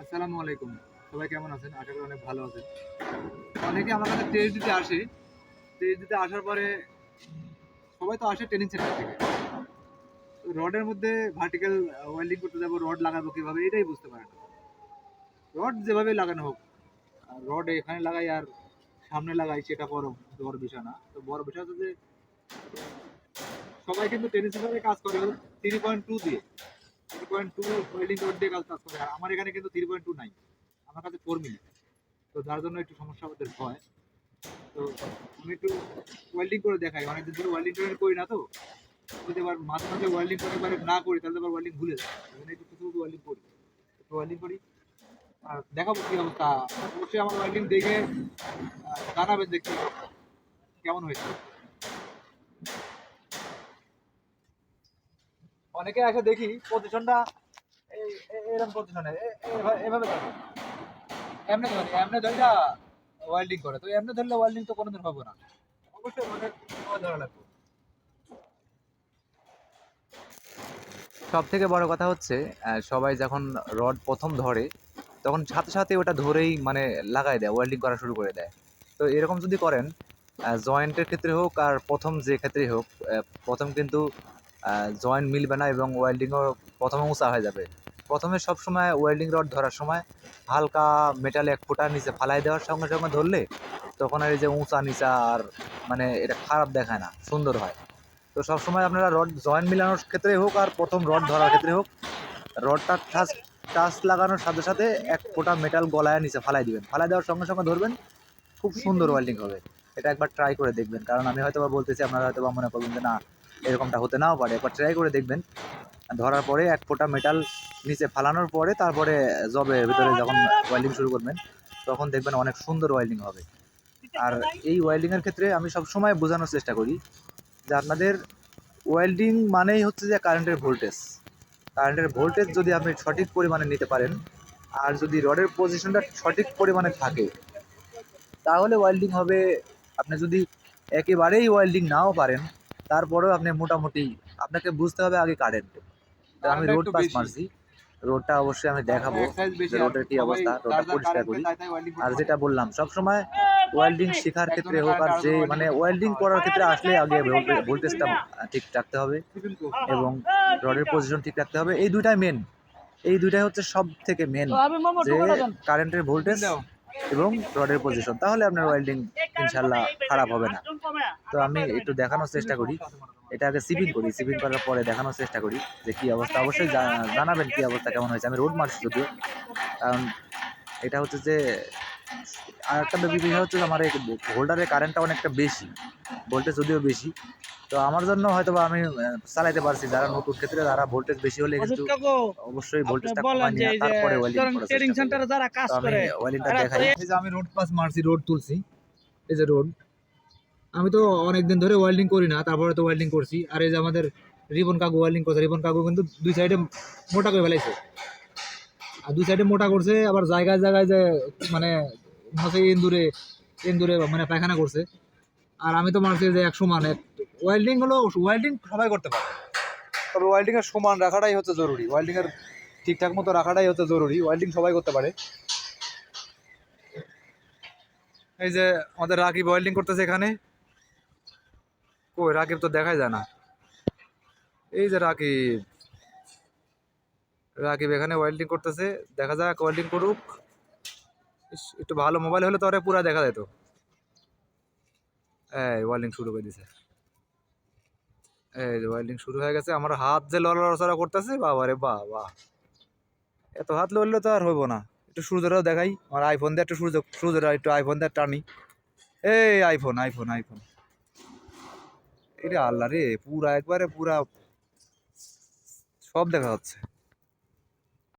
আসসালামু আলাইকুম। সবাই কেমন আছেন? আশা করি অনেক ভালো আছেন। অনেকে আমার কাছে টেস্ট দিতে আসে। টেস্ট দিতে আসার পরে সবাই তো আসে ট্রেনিং সেন্টার থেকে। রডের মধ্যে ভার্টিক্যাল ওয়েল্ডিং করতে যাব রড লাগাবো কীভাবে, এটাই বুঝতে পারে না। রড যেভাবে লাগানো হোক রড এখানে লাগাই আর সামনে লাগাই, সেটা বড় বড় বিষয় না। তো বড় বিষয় হচ্ছে যে সবাই কিন্তু সেন্টারে কাজ করে থ্রি পয়েন্ট টু দিয়ে। পয়েন্ট টু ওয়েল্ডিং রড দিয়ে কাজ কাজ করে আর আমার এখানে কিন্তু থ্রি পয়েন্ট টু নাই। আমার কাছে ফোর মিলি তো যার জন্য একটু সমস্যা আমাদের হয়। তো আমি একটু ওয়েল্ডিং করে দেখাই। অনেকদিন ধরে ওয়েল্ডিং টোয়েল্ডিং করি না তো। যদি আবার মাঝে মাঝে ওয়েল্ডিং করে এবারে না করি, তাহলে আবার ওয়েল্ডিং ভুলে যায় জন্য একটু কিছু ওয়েল্ডিং করি। একটু ওয়েল্ডিং করি। আর দেখাবো কি অবস্থা। অবশ্যই আমার ওয়েল্ডিং দেখে জানাবেন যে কি কেমন হয়েছে। অনেকে এসে দেখি পজিশনটা এরকম পজিশনে এভাবে ধরে এমনি ধরে এমনি ধরে ওয়েল্ডিং করে। তো এমনি ধরলে ওয়েল্ডিং তো কোনোদিন হবে না। অবশ্যই অনেক ধরা লাগবে। সব থেকে বড় কথা হচ্ছে সবাই যখন রড প্রথম ধরে, তখন সাথে সাথে ওটা ধরেই মানে লাগাই দেয় ওয়েল্ডিং করা শুরু করে দেয়। তো এরকম যদি করেন জয়েন্টের ক্ষেত্রে হোক আর প্রথম যে ক্ষেত্রেই হোক প্রথম কিন্তু জয়েন্ট মিলবে না এবং ওয়েল্ডিংও প্রথমে উঁচা হয়ে যাবে। প্রথমে সবসময় ওয়েল্ডিং রড ধরার সময় হালকা মেটালে এক ফুটা নিচে ফালাই দেওয়ার সঙ্গে সঙ্গে ধরলে তখন আর এই যে উঁচা, নিচা আর মানে এটা খারাপ দেখায় না, সুন্দর হয়। তো সবসময় আপনারা রড জয়েন্ট মিলানোর ক্ষেত্রে হোক আর প্রথম রড ধরার ক্ষেত্রে হোক রডটা টাচ টাচ লাগানোর সাথে সাথে এক ফোঁটা মেটাল গলায় নিচে ফালাই দিবেন। ফালাই দেওয়ার সঙ্গে সঙ্গে ধরবেন, খুব সুন্দর ওয়েল্ডিং হবে। এটা একবার ট্রাই করে দেখবেন। কারণ আমি হয়তো বলতেছি, আপনারা হয়তো বা মনে করবেন যে না এরকমটা হতে নাও পারে। একবার ট্রাই করে দেখবেন। ধরার পরে এক ফোঁটা মেটাল নিচে ফালানোর পরে তারপরে জবে ভিতরে যখন ওয়েল্ডিং শুরু করবেন, তখন দেখবেন অনেক সুন্দর ওয়েল্ডিং হবে। আর এই ওয়েল্ডিংয়ের ক্ষেত্রে আমি সবসময় বোঝানোর চেষ্টা করি যে আপনাদের ওয়েল্ডিং মানেই হচ্ছে যে কারেন্টের ভোল্টেজ কারেন্টের ভোল্টেজ যদি আপনি সঠিক পরিমাণে নিতে পারেন, আর যদি রডের পজিশনটা সঠিক পরিমাণে থাকে, তাহলে ওয়েল্ডিং হবে। আপনি যদি একেবারেই ওয়েল্ডিং নাও পারেন তারপরেও আপনি মোটামুটি আপনাকে বুঝতে হবে আগে কারেন্ট আমি রোড পাস মারছি। রোডটা অবশ্যই আমি দেখাবো। যে রোডের কি অবস্থা, রোডটা পরিষ্কার করি। আর যেটা বললাম সবসময় ওয়েল্ডিং শেখার ক্ষেত্রে হোক আর যে মানে ওয়েল্ডিং করার ক্ষেত্রে আসলে আগে ভোল্টেজটা ঠিক রাখতে হবে এবং রডের পজিশন ঠিক রাখতে হবে। এই দুইটাই মেন এই দুইটাই হচ্ছে সব থেকে মেন যে কারেন্টের ভোল্টেজ এবং রডের পজিশন তাহলে আপনার ওয়েল্ডিং ইনশাল্লাহ খারাপ হবে না। তো আমি একটু দেখানোর চেষ্টা করি। এটা আগে সিপিং করি সিপিং করার পরে দেখানোর চেষ্টা করি যে কি অবস্থা। অবশ্যই জানাবেন কি অবস্থা কেমন হয়েছে? আমি রোড মারছি যদিও কারণ এটা হচ্ছে যে আর একটা বিষয় হচ্ছে আমার এই হোল্ডারের কারেন্টটা অনেকটা বেশি ভোল্টেজ যদিও বেশি। তো আমার জন্য হয়তো বা আমি চালাইতে পারছি যারা নতুন ক্ষেত্রে যারা ভোল্টেজ বেশি হলে কিন্তু অবশ্যই ভোল্টেজটা কমায় নিয়ে তারপরে ওয়েল্ডিং ধরেন করার চেষ্টা সেন্টারে যারা কাজ আমি করে ওয়েল্ডিংটা দেখাই। আমি রোড পাস মারছি রোড তুলছি এই যে রোড আমি তো অনেক দিন ধরে ওয়েল্ডিং করি না, তারপরে তো ওয়েল্ডিং করছি। আর এই যে আমাদের রিবন কাকু ওয়েল্ডিং করছে, রিবন কাকু কিন্তু দুই সাইডে মোটা করে ফেলাইছে। আর দুই সাইডে মোটা করছে, আবার জায়গায় জায়গায় যে মানে মনে হচ্ছে ইন্দুরে ইন্দুরে মানে পায়খানা করছে। আর আমি তো মারছি যে এক সমান, এক ওয়েল্ডিং হলো ওয়েল্ডিং সবাই করতে পারে। তবে ওয়েল্ডিং এর সমান রাখাটাই হচ্ছে জরুরি। ওয়েল্ডিং এর ঠিকঠাক মতো রাখাটাই হচ্ছে জরুরি। ওয়েল্ডিং সবাই করতে পারে। এই যে আমাদের রাকিব ওয়েল্ডিং করতেছে এখানে। কই রাকিব তো দেখাই যায় না। এই যে রাকিব রাকিব এখানে ওয়েল্ডিং করতেছে। দেখা যাক ওয়েল্ডিং করুক। একটু ভালো মোবাইল হলে তো আরে পুরা দেখা যেত এই ওয়েল্ডিং শুরু করে দিছে। এই যে ওয়েল্ডিং শুরু হয়ে গেছে। আমার হাত যে লড়াচড়া করতেছে বাবা। রে বাহ এত হাত লড়লে তো আর হইব না। একটু সূর্যটাও দেখাই। আমার আইফোন দিয়ে একটু সূর্য সূর্যটা একটু আইফোন দিয়ে টানি। এই আইফোন আইফোন আইফোন এটা আল্লাহ রে, পুরা একবারে পুরা। সব দেখা যাচ্ছে।